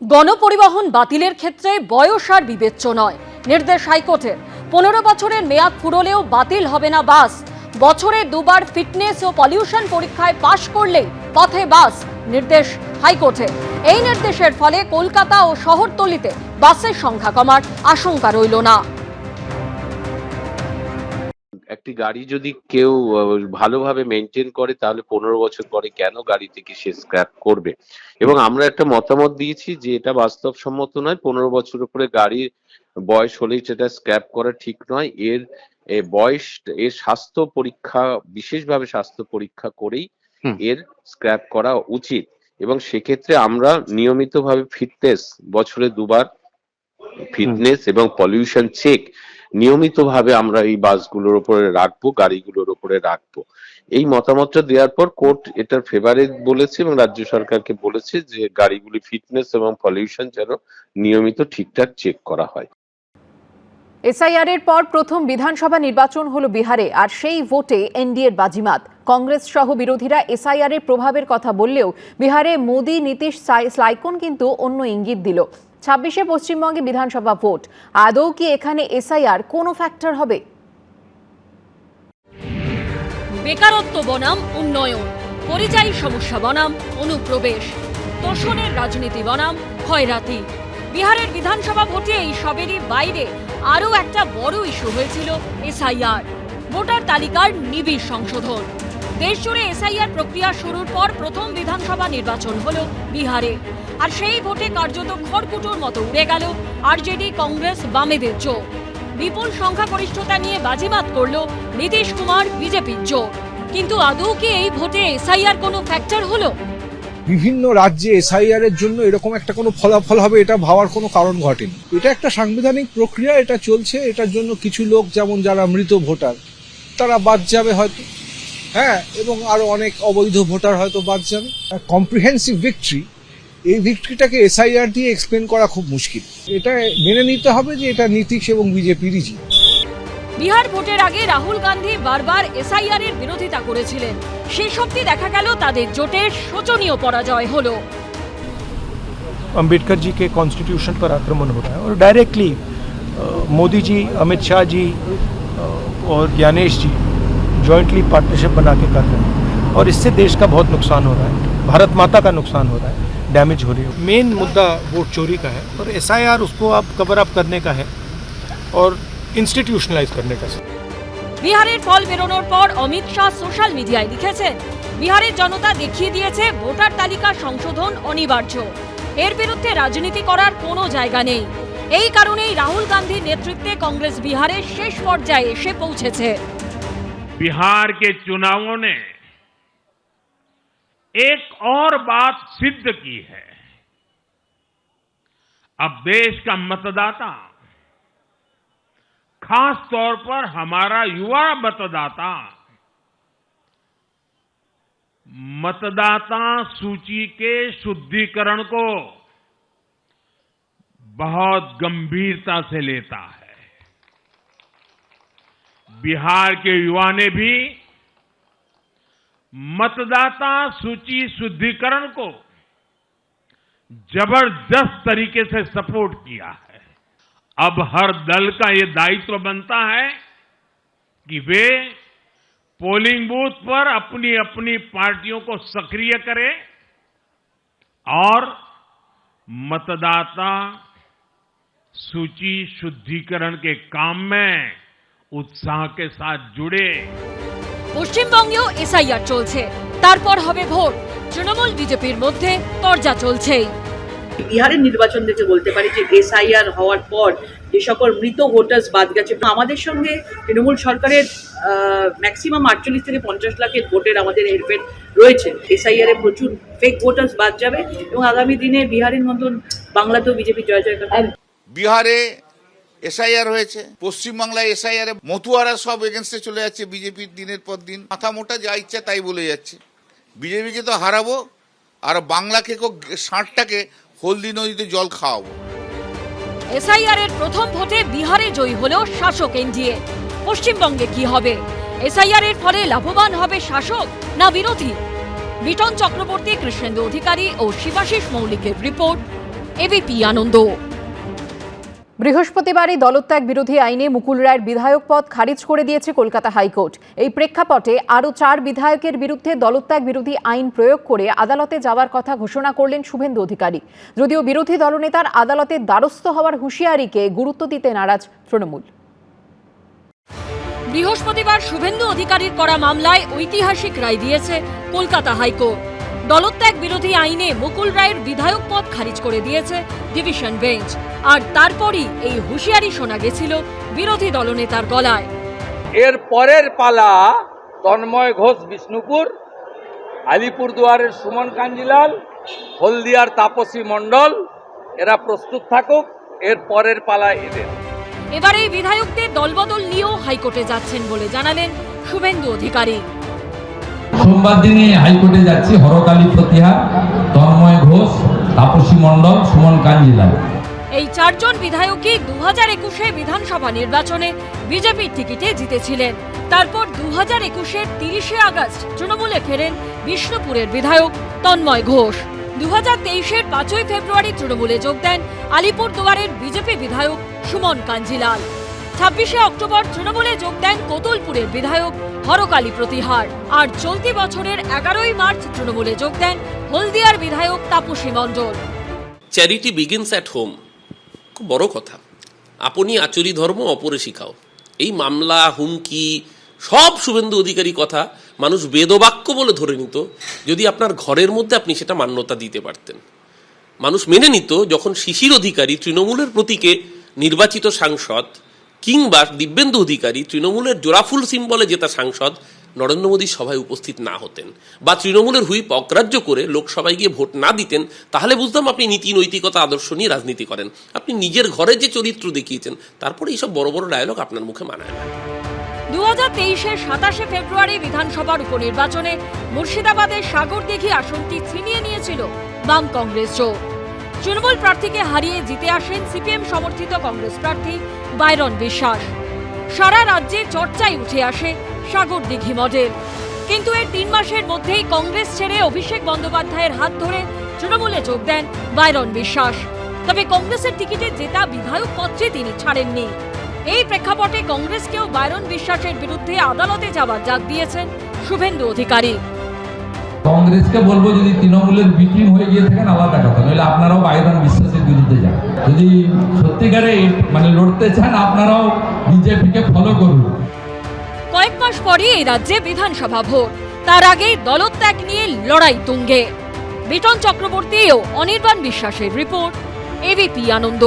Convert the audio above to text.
গণপরিবহন বাতিলের ক্ষেত্রে বয়স আর বিবেচ্য নয়। নির্দেশ হাইকোর্টের। পনেরো বছরের মেয়াদ ফুরলেও বাতিল হবে না বাস। বছরে দুবার ফিটনেস ও পলিউশন পরীক্ষায় পাশ করলেই পথে বাস, নির্দেশ হাইকোর্টে। এই নির্দেশের ফলে কলকাতা ও শহরতলিতে বাসের সংখ্যা কমার আশঙ্কা রইল না। একটি গাড়ি যদি কেউ ভালোভাবে মেনটেন করে তাহলে পনেরো বছর পরে কেন গাড়ি থেকে সে স্ক্র্যাপ করবে? এবং আমরা একটা মতামত দিয়েছি যে এটা বাস্তবসম্মত নয়। পনেরো বছর উপরে গাড়ির বয়স হলেই সেটা স্ক্র্যাপ করা ঠিক নয়। এর বয়স এর স্বাস্থ্য পরীক্ষা বিশেষভাবে স্বাস্থ্য পরীক্ষা করেই এর স্ক্র্যাপ করা উচিত। এবং সেক্ষেত্রে আমরা নিয়মিতভাবে ফিটনেস বছরে দুবার ফিটনেস এবং পলিউশন চেক নিয়মিতভাবে আমরা এই বাসগুলোর উপরে রাখব, গাড়িগুলোর উপরে রাখব। এই মতামতটা দেওয়ার পর কোর্ট এটার ফেভারে বলেছে এবং রাজ্য সরকারকে বলেছে যে গাড়িগুলি ফিটনেস এবং পলিউশন যেন নিয়মিত ঠিকঠাক চেক করা হয়। এসআইআর এর পর প্রথম বিধানসভা নির্বাচন হলো বিহারে, আর সেই ভোটে এনডিএর বাজিমাত। কংগ্রেস সহ বিরোধীরা এসআইআর এর প্রভাবের কথা বললেও বিহারে মোদি, নীতিশ, সাই- স্লাইকন কিন্তু অন্য ইঙ্গিত দিল। ছাব্বিশে পশ্চিমবঙ্গে বিধানসভা ভোট। আদৌ কি এখানে এসআইআর কোনো ফ্যাক্টর হবে? বেকারত্ব বনাম, উন্নয়ন। পরিযায়ী সমস্যা বনাম, অনুপ্রবেশ। তোষণের রাজনীতি বনাম খয়রাতি বিহারের বিধানসভা ভোটে এই সবেরই বাইরে আরও একটা বড় ইস্যু হয়েছিল এসআইআর। ভোটার তালিকার নিবিড় সংশোধন। দেশজুড়ে এসআইআর প্রক্রিয়া শুরুর পর প্রথম বিধানসভা নির্বাচন হলো বিহারে। আর সেই ভোটে কার্যত খড়কুটোর মতো উড়ে গেল আরজেডি, কংগ্রেস, বামেদের চোখ বিপুল সংখ্যাগরিষ্ঠতা নিয়ে বাজিমাত করল নীতিশ কুমার, বিজেপির জোট। কিন্তু আদৌ কি এই ভোটে এসআইআর কোনো ফ্যাক্টর হলো? বিভিন্ন রাজ্যে এসআইআর এর জন্য এরকম একটা কোনো ফলাফল হবে এটা ভাবার কোনো কারণ ঘটেনি। এটা একটা সাংবিধানিক প্রক্রিয়া, এটা চলছে, এটার জন্য কিছু লোক, যেমন যারা মৃত ভোটার, তারা বাদ যাবে হয়তো। হ্যাঁ এবং আরো অনেক অবৈধ ভোটার হয়তো বাদ যাবে কম্প্রিহেন্সিভ ভিক্টরি এই ভিক্টরিটাকে এসআইআর দিয়ে এক্সপ্লেন করা খুব মুশকিল এটা মেনে নিতে হবে যে এটা নীতিশ এবং বিজেপিরই জিত বিহার ভোটের আগে রাহুল গান্ধী বারবার এসআইআর এর বিরোধিতা করেছিলেন শেষ অবধি দেখা গেল তাদের জোটের শোচনীয় পরাজয় হলো अंबेडकर जी के कॉन्स्टिट्यूशन पर आक्रमण हो रहा है और डायरेक्टली मोदी जी अमित शाह जी अ, और ज्ञानेश जी जॉइंटली पार्टनरशिप बना के कर रहे हैं और इससे देश का बहुत नुकसान हो रहा है भारत माता का नुकसान हो रहा है डैमेज हो रही है मेन मुद्दा वोट चोरी का है और एस उसको अब कवर अप करने का है और इंस्टीट्यूशनलाइज करने का है বিহারের ফল বেরোনোর পর অমিত শাহ সোশ্যাল মিডিয়ায় লিখেছেন বিহারের জনতা দেখিয়ে দিয়েছে ভোটার তালিকা সংশোধন অনিবার্য এর বিরুদ্ধে রাজনীতি করার কোনো জায়গা নেই এই কারণেই রাহুল গান্ধীর নেতৃত্বে কংগ্রেস বিহারের শেষ পর্যায়ে এসে পৌঁছেছে बिहार के चुनावों ने एक और बात सिद्ध की है। अब देश का मतदाता खास तौर पर हमारा युवा मतदाता मतदाता सूची के शुद्धिकरण को बहुत गंभीरता से लेता है। बिहार के युवा ने भी मतदाता सूची शुद्धिकरण को ज़बरदस्त तरीके से सपोर्ट किया है। अब हर दल का ये दायित्व बनता है कि वे पोलिंग बूथ पर अपनी अपनी पार्टियों को सक्रिय करें और मतदाता सूची शुद्धिकरण के काम में উৎসাহ কে সাথ জুড়ে পশ্চিমবঙ্গেও এসআইআর চলছে। তারপর হবে ভোট। তৃণমূল বিজেপির মধ্যে তরজা চলছেই। বিহারের নির্বাচন থেকে বলতে পারি যে এসআইআর হওয়ার পর যে সকল মৃত ভোটার্স বাদ গেছে আমাদের সঙ্গে তৃণমূল সরকারের ম্যাক্সিমাম আটচল্লিশ থেকে পঞ্চাশ লাখের ভোটের আমাদের হেরফের রয়েছে। এসআইআরে প্রচুর ফেক ভোটার্স বাদ যাবে এবং আগামী দিনে বিহারের মতন বাংলাতেও বিজেপি জয় জয় বিহারে এসআইআর হয়েছে, পশ্চিমবাংলায় এসআইআর মতুয়ারা সব এগেনস্টে চলে যাচ্ছে বিজেপির দিনের পর দিন। মাথা মোটা, যা ইচ্ছা তাই বলে যাচ্ছে। বিজেপিকে তো হারাবো, আর বাংলাকে ষাঁটটাকে হলদি নদীতে জল খাওয়াবো। এসআইআর এর প্রথম ভোটে বিহারে জয়ী হলেও শাসক এনডিএ পশ্চিমবঙ্গে কি হবে? এসআইআর এর ফলে লাভবান হবে শাসক না বিরোধী? বিটন চক্রবর্তী, কৃষ্ণেন্দু অধিকারী ও শিবাশিস মৌলিকের রিপোর্ট এবিপি আনন্দ। বৃহস্পতিবারই দলত্যাগ বিরোধী আইনে মুকুল রায়ের বিধায়ক পদ খারিজ করে দিয়েছে কলকাতা হাইকোর্ট। এই প্রেক্ষাপটে আরও চার বিধায়কের বিরুদ্ধে দলত্যাগ বিরোধী আইন প্রয়োগ করে আদালতে যাওয়ার কথা ঘোষণা করলেন শুভেন্দু অধিকারী। যদিও বিরোধী দলনেতার আদালতের দ্বারস্থ হওয়ার হুঁশিয়ারিকে গুরুত্ব দিতে নারাজ তৃণমূল। বৃহস্পতিবার শুভেন্দু অধিকারীর করা মামলায় ঐতিহাসিক রায় দিয়েছে কলকাতা হাইকোর্ট। দলত্যাগ বিরোধী আইনে মুকুল রায়ের বিধায়ক পদ খারিজ করে দিয়েছে ডিভিশন বেঞ্চ। আর তারপরই এই হুঁশিয়ারি শোনা গেছিল বিরোধী দলনেতার গলায়। এর পরের পালা তন্ময় ঘোষ বিষ্ণুপুর আলিপুরদুয়ারের সুমন কাঞ্জিলাল হলদিয়ার তাপসী মণ্ডল এরা প্রস্তুত থাকুক এর পরের পালা এদের। এবার এই বিধায়কদের দলবদল নিয়েও হাইকোর্টে যাচ্ছেন বলে জানালেন শুভেন্দু অধিকারী। সোমবার দিনে হাইকোর্টে যাচ্ছি হরকালী প্রতিহার তন্ময় ঘোষ, তাপসী মণ্ডল, সুমন কাঞ্জিলাল এই চারজন বিধায়কই দু হাজার একুশে বিধানসভা নির্বাচনে বিজেপির টিকিটে জিতেছিলেন। তারপর দু হাজার একুশের তিরিশে আগস্ট তৃণমূলে ফেরেন বিষ্ণুপুরের বিধায়ক তন্ময় ঘোষ। দু হাজার তেইশের পাঁচই ফেব্রুয়ারি তৃণমূলে যোগ দেন আলিপুরদুয়ারের বিজেপি বিধায়ক সুমন কাঞ্জিলাল। ছাব্বিশে অক্টোবর তৃণমূলে যোগ দেন কোতুলপুরের বিধায়ক হরকালী প্রতিহার। আর চলতি বছরের এগারোই মার্চ তৃণমূলে যোগ দেন হলদিয়ার বিধায়ক Tapasi Mondal. Charity begins at home খুব বড় কথা। আপনি আচুরি ধর্ম, অপরে শিখাও। এই মামলা, হুমকি, সব শুভেন্দু অধিকারী কথা মানুষ বেদবাক্য বলে ধরে নিত, যদি আপনার ঘরের মধ্যে আপনি সেটা মান্যতা দিতে পারতেন। মানুষ মেনে নিত, যখন শিশির অধিকারী তৃণমূলের প্রতীকে নির্বাচিত সাংসদ কিংবা দিব্যেন্দু অধিকারী তৃণমূলের জোড়াফুল সিম্বলে জেতা সাংসদ নরেন্দ্র মোদীর সভায় উপস্থিত না হতেন বা তৃণমূলের হুইপ অগ্রাহ্য করে লোকসভায় গিয়ে ভোট না দিতেন, তাহলে বুঝতাম আপনি নীতি, নৈতিকতা, আদর্শ নিয়ে রাজনীতি করেন। আপনি নিজের ঘরে যে চরিত্র দেখিয়েছেন, তারপরে এইসব বড় বড় ডায়লগ আপনার মুখে মানায় না। দু হাজার তেইশের সাতাশে ফেব্রুয়ারি বিধানসভার উপনির্বাচনে মুর্শিদাবাদের সাগরদিঘি আসনটি ছিনিয়ে নিয়েছিল বাম কংগ্রেস জোট। তৃণমূল প্রার্থীকে হারিয়ে জিতে আসেন সিপিএম সমর্থিত কংগ্রেস প্রার্থী বাইরন বিশ্বাস। সারা রাজ্যে চর্চায় উঠে আসে সাগরদিঘি মডেল। কিন্তু এর তিন মাসের মধ্যেই কংগ্রেস ছেড়ে অভিষেক বন্দ্যোপাধ্যায়ের হাত ধরে তৃণমূলে যোগ দেন বাইরন বিশ্বাস। তবে কংগ্রেসের টিকিটে জেতা বিধায়ক পত্রে তিনি ছাড়েননি। এই প্রেক্ষাপটে কংগ্রেসকেও বাইরন বিশ্বাসের বিরুদ্ধে আদালতে যাওয়ার ডাক দিয়েছেন শুভেন্দু অধিকারী। কংগ্রেসকে বলব যদি তৃণমূলের বিটিং হয়ে গিয়ে থাকেন, আলাদা কথা। নইলে আপনারাও বাইরন বিশ্বাসের বিরুদ্ধে যান। যদি সত্যিকারে মানে লড়তে চান, আপনারাও বিজেপিকে ফলো করুন। কয়েক মাস পরই এই রাজ্যে বিধানসভা ভোট। তার আগেই দলত্যাগ নিয়ে লড়াই তুঙ্গে। বিটন চক্রবর্তী ও অনির্বাণ বিশ্বাসের রিপোর্ট, এবিপি আনন্দ।